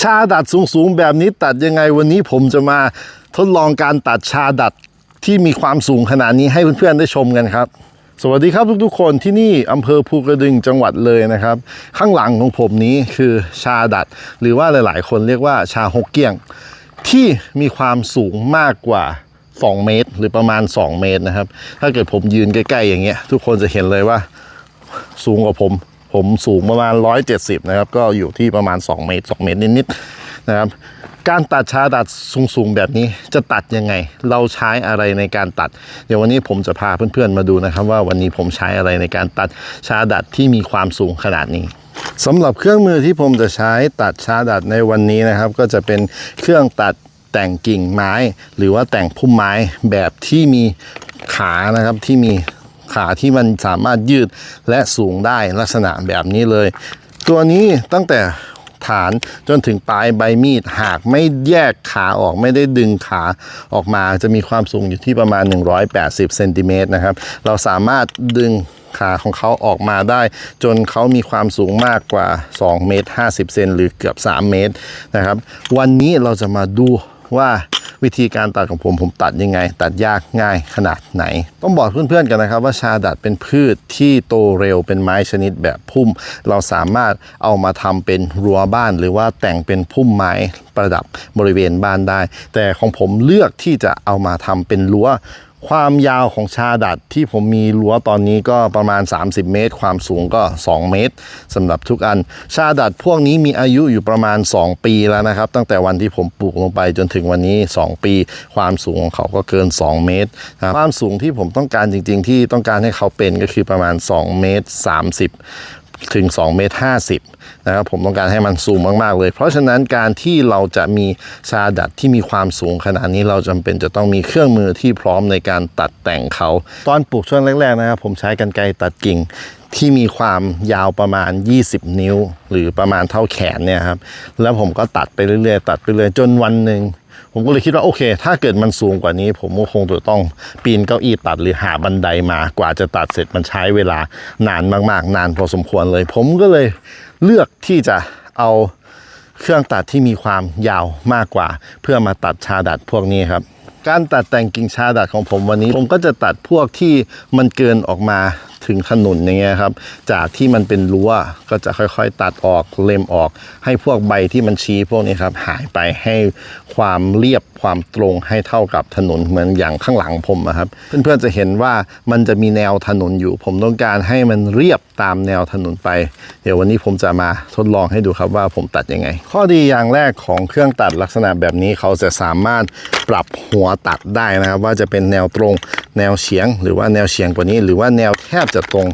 ชาดัดสูงๆแบบนี้ตัดยังไงวันนี้ผมจะมาทดลองการตัดชาดัดที่มีความสูงขนาดนี้ให้เพื่อนๆได้ชมกันครับ สวัสดีครับทุกๆคนที่นี่อำเภอภูกระดึงจังหวัดเลยนะครับ ข้างหลังของผมนี้คือชาดัด หรือว่าหลายๆ คนเรียกว่าชาฮกเกี้ยง ที่มีความสูงมากกว่า 2 เมตร หรือประมาณ 2 เมตรนะครับ ถ้าเกิดผมยืนใกล้ๆอย่างเงี้ยทุกคนจะเห็นเลยว่าสูงกว่าผม ผมสูงประมาณ 170 นะครับ ก็อยู่ที่ประมาณ 2 เมตร 2 เมตรนิดๆนะครับ การตัดชาดัดสูงๆแบบนี้จะตัดยังไง เราใช้อะไรในการตัด เดี๋ยววันนี้ผมจะพาเพื่อนๆมาดูนะครับ ว่าวันนี้ผมใช้อะไรในการตัดชาดัดที่มีความสูงขนาดนี้สำหรับเครื่องมือที่ผมจะใช้ตัดชาดัดในวันนี้นะครับ ก็จะเป็นเครื่องตัดแต่งกิ่งไม้ หรือว่าแต่งพุ่มไม้แบบที่มีขานะครับที่มี ขาที่มันสามารถยืดและสูงได้ลักษณะแบบนี้เลย ตัวนี้ตั้งแต่ฐานจนถึงปลายใบมีดหากไม่แยกขาออกไม่ได้ดึงขาออกมาจะมีความสูงอยู่ที่ประมาณ 180เซนติเมตรนะครับ เราสามารถดึงขาของเขาออกมาได้ จนเขามีความสูงมากกว่า 2 เมตร 50 เซนหรือเกือบ 3 เมตรนะครับ วันนี้เราจะมาดูว่า วิธีการตัดของผมผมตัดยังไง ตัดยากง่ายขนาดไหน ต้องบอกเพื่อนๆกันนะครับว่าชาดัดเป็นพืชที่โตเร็วเป็นไม้ชนิดแบบพุ่ม เราสามารถเอามาทำเป็นรั้วบ้าน หรือว่าแต่งเป็นพุ่มไม้ประดับบริเวณบ้านได้ แต่ของผมเลือกที่จะเอามาทำเป็นรั้ว ความยาวของชาดัดที่ผมมีรั้วตอนนี้ก็ประมาณ 30 เมตร ความสูงก็ 2 เมตรสำหรับทุกอัน ชาดัดพวกนี้มีอายุอยู่ประมาณ 2 ปีแล้วนะครับ ตั้งแต่วันที่ผมปลูกลงไปจนถึงวันนี้ 2 ปี ความสูงของเขาก็เกิน 2 เมตรครับความสูงที่ผมต้องการจริง ๆ ที่ต้องการให้เขาเป็นก็คือประมาณ 2 เมตร 30 ถึง2เมตร50นะครับผมต้องการให้มันสูงมากๆเลย เพราะฉะนั้นการที่เราจะมีชาดัดที่มีความสูงขนาดนี้เราจำเป็นจะต้องมีเครื่องมือที่พร้อมในการตัดแต่งเขา ตอนปลูกช่วงแรกๆนะครับผมใช้กันไกรตัดกิ่งที่มีความยาวประมาณ 20 นิ้ว หรือประมาณเท่าแขนเนี่ยครับแล้วผมก็ตัดไปเรื่อยๆตัดไปเรื่อยจนวันหนึ่ง ผมก็เลยคิดว่าโอเค ถ้าเกิดมันสูงกว่านี้ ผมก็คงจะต้องปีนเก้าอี้ตัดหรือหาบันไดมากว่าจะตัดเสร็จมันใช้เวลานานมากๆ นานพอสมควรเลย ผมก็เลยเลือกที่จะเอาเครื่องตัดที่มีความยาวมากกว่า เพื่อมาตัดชาดัดพวกนี้ครับ การตัดแต่งกิ่งชาดัดของผมวันนี้ ผมก็จะตัดพวกที่มันเกินออกมาถึงถนนอย่างเงี้ยครับ จากที่มันเป็นรั้วก็จะค่อยๆ ตัดออกเล็มออก ให้พวกใบที่มันชี้พวกนี้ครับหายไปให้ความเรียบความตรงให้เท่ากับถนนเหมือนอย่างข้างหลังผมนะครับ เพื่อนๆจะเห็นว่ามันจะมีแนวถนนอยู่ ผมต้องการให้มันเรียบตามแนวถนนไป เดี๋ยววันนี้ผมจะมาทดลองให้ดูครับว่าผมตัดยังไง ข้อดีอย่างแรกของเครื่องตัดลักษณะแบบนี้เขาจะสามารถ ปรับหัวตัดได้นะครับ ว่าจะเป็นแนวตรงแนวเฉียง หรือว่าแนวเฉียงกว่านี้ หรือว่าแนวแทบจะตรง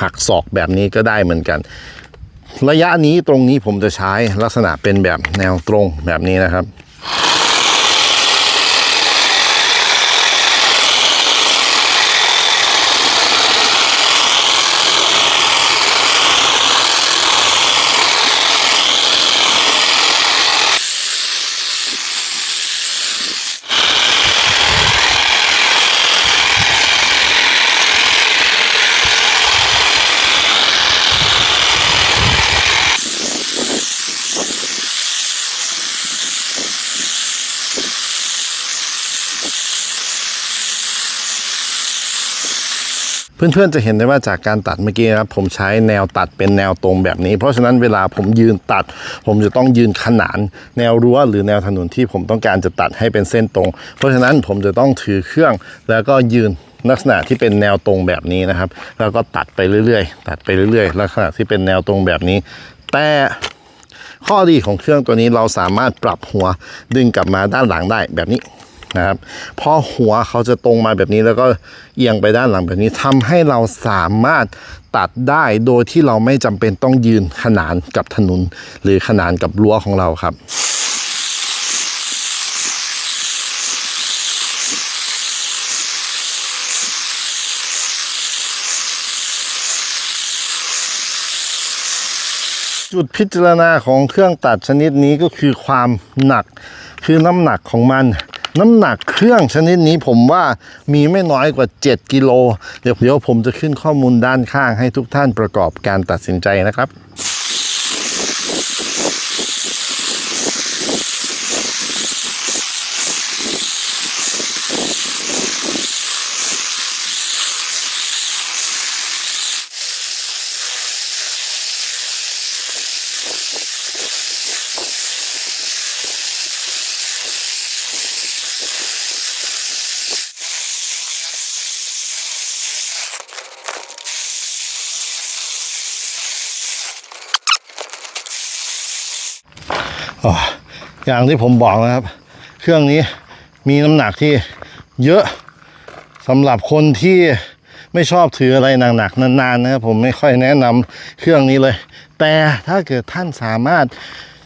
หักศอกแบบนี้ก็ได้เหมือนกัน ระยะนี้ตรงนี้ผมจะใช้ลักษณะเป็นแบบแนวตรงแบบนี้นะครับ เพื่อนๆจะเห็นได้ว่าจากการตัดเมื่อกี้นะครับผมใช้แนวตัดเป็นแนวตรงแบบนี้ เพราะฉะนั้นเวลาผมยืนตัด ผมจะต้องยืนขนานแนวรั้วหรือแนวถนนที่ผมต้องการจะตัดให้เป็นเส้นตรง เพราะฉะนั้นผมจะต้องถือเครื่องแล้วก็ยืนลักษณะที่เป็นแนวตรงแบบนี้นะครับ แล้วก็ตัดไปเรื่อยๆ ตัดไปเรื่อยๆ ลักษณะที่เป็นแนวตรงแบบนี้ แต่ข้อดีของเครื่องตัวนี้เราสามารถปรับหัวดึงกลับมาด้านหลังได้แบบนี้ นะครับพอหัวเขาจะตรงมาแบบนี้แล้วก็เอียงไปด้านหลังแบบนี้ทำให้เราสามารถตัดได้โดยที่เราไม่จำเป็นต้องยืนขนานกับถนนหรือขนานกับรั้วของเราครับจุดพิจารณาของเครื่องตัดชนิดนี้ก็คือความหนักคือน้ำหนักของมัน น้ำหนักเครื่องชนิดนี้ผมว่ามีไม่น้อยกว่า 7 กิโลเดี๋ยวเดี๋ยวผมจะขึ้นข้อมูลด้านข้างให้ทุกท่านประกอบการตัดสินใจนะครับ อย่างที่ผมบอกนะครับ เครื่องนี้มีน้ำหนักที่เยอะสำหรับคนที่ไม่ชอบถืออะไรหนักๆนานๆนะครับผมไม่ค่อยแนะนำเครื่องนี้เลย แต่ถ้าเกิดท่านสามารถ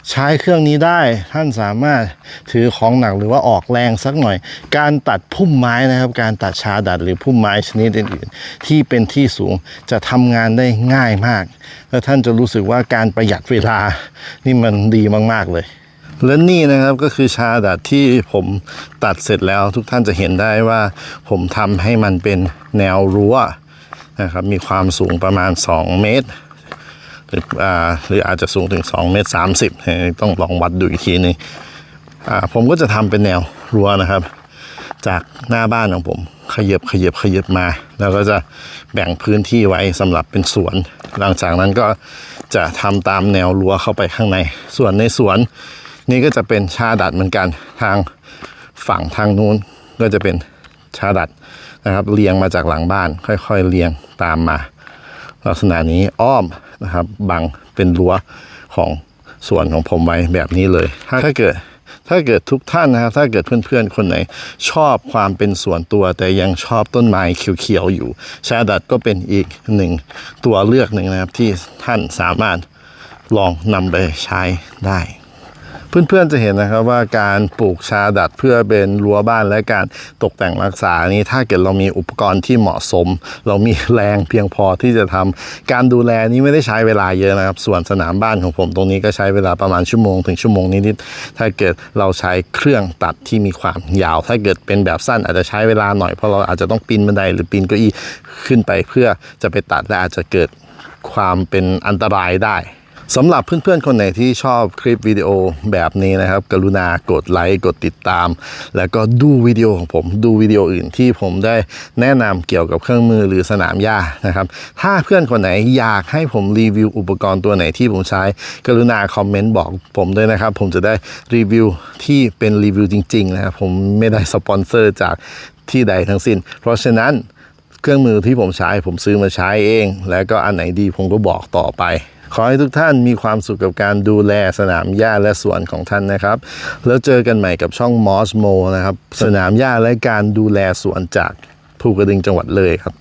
ใช้เครื่องนี้ได้ท่านสามารถถือของหนักหรือว่าออกแรงสักหน่อย การตัดพุ่มไม้นะครับ การตัดชาดัดหรือพุ่มไม้ชนิดอื่นๆที่เป็นที่สูงจะทำงานได้ง่ายมาก แล้วท่านจะรู้สึกว่าการประหยัดเวลานี่มันดีมากๆเลยและนี่นะครับก็คือชาดัดที่ผมตัดเสร็จแล้วทุกท่านจะเห็นได้ว่าผมทำให้มันเป็นแนวรั้วนะครับมีความสูงประมาณ 2 เมตร หรืออ่าหรืออาจจะสูงถึง2เมตร30เอ่อต้องลองวัดดูอีกทีนึงอ่าผมก็จะทำเป็นแนวรั้วนะครับ จากหน้าบ้านของผมขยับขยับขยับมา แล้วก็จะแบ่งพื้นที่ไว้สำหรับเป็นสวน หลังจากนั้นก็จะทำตามแนวรั้วเข้าไปข้างใน ส่วนในสวนนี่ก็จะเป็นชาดัดเหมือนกันทางฝั่งทางนู้นก็จะเป็นชาดัดนะครับเรียงมาจากหลังบ้าน ค่อยๆเรียงตามมา ลักษณะนี้อ้อมนะครับบังเป็นรั้วของส่วนของผมไว้แบบนี้เลย ถ้าเกิดถ้าเกิดทุกท่านนะครับ ถ้าเกิดเพื่อนๆ คนไหน ชอบความเป็นส่วนตัว แต่ยังชอบต้นไม้เขียวๆ อยู่ชาดัดก็เป็นอีกหนึ่งตัวเลือกหนึ่งนะครับที่ท่านสามารถลองนำไปใช้ได้ เพื่อนๆจะเห็นนะครับว่าการปลูกชาดัดเพื่อเป็นรั้วบ้านและการตกแต่งรักษานี้ ถ้าเกิดเรามีอุปกรณ์ที่เหมาะสม เรามีแรงเพียงพอที่จะทำการดูแลนี้ไม่ได้ใช้เวลาเยอะนะครับ ส่วนสนามบ้านของผมตรงนี้ก็ใช้เวลาประมาณชั่วโมงถึงชั่วโมงนิดๆถ้าเกิดเราใช้เครื่องตัดที่มีความยาว ถ้าเกิดเป็นแบบสั้นอาจจะใช้เวลาหน่อยเพราะเราอาจจะต้องปีนบันไดหรือปีนเก้าอี้ขึ้นไปเพื่อจะไปตัดและอาจจะเกิดความเป็นอันตรายได้ สำหรับเพื่อนๆ คนไหนที่ชอบคลิปวิดีโอแบบนี้นะครับ กรุณากดไลค์กดติดตาม แล้วก็ดูวิดีโอของผมดูวิดีโออื่นที่ผมได้แนะนำเกี่ยวกับเครื่องมือหรือสนามหญ้านะครับ ถ้าเพื่อนคนไหนอยากให้ผมรีวิวอุปกรณ์ตัวไหนที่ผมใช้ กรุณาคอมเมนต์บอกผมด้วยนะครับ ผมจะได้รีวิวที่เป็นรีวิวจริงๆนะครับผมไม่ได้สปอนเซอร์จากที่ใดทั้งสิ้น เพราะฉะนั้นเครื่องมือที่ผมใช้ผมซื้อมาใช้เอง แล้วก็อันไหนดีผมก็บอกต่อไป ขอให้ทุกท่านมีความสุขกับการดูแลสนามหญ้าและสวนของท่านนะครับ แล้วเจอกันใหม่กับช่อง Moss Mo นะครับ สนามหญ้าและการดูแลสวนจากภูกระดึงจังหวัดเลยครับ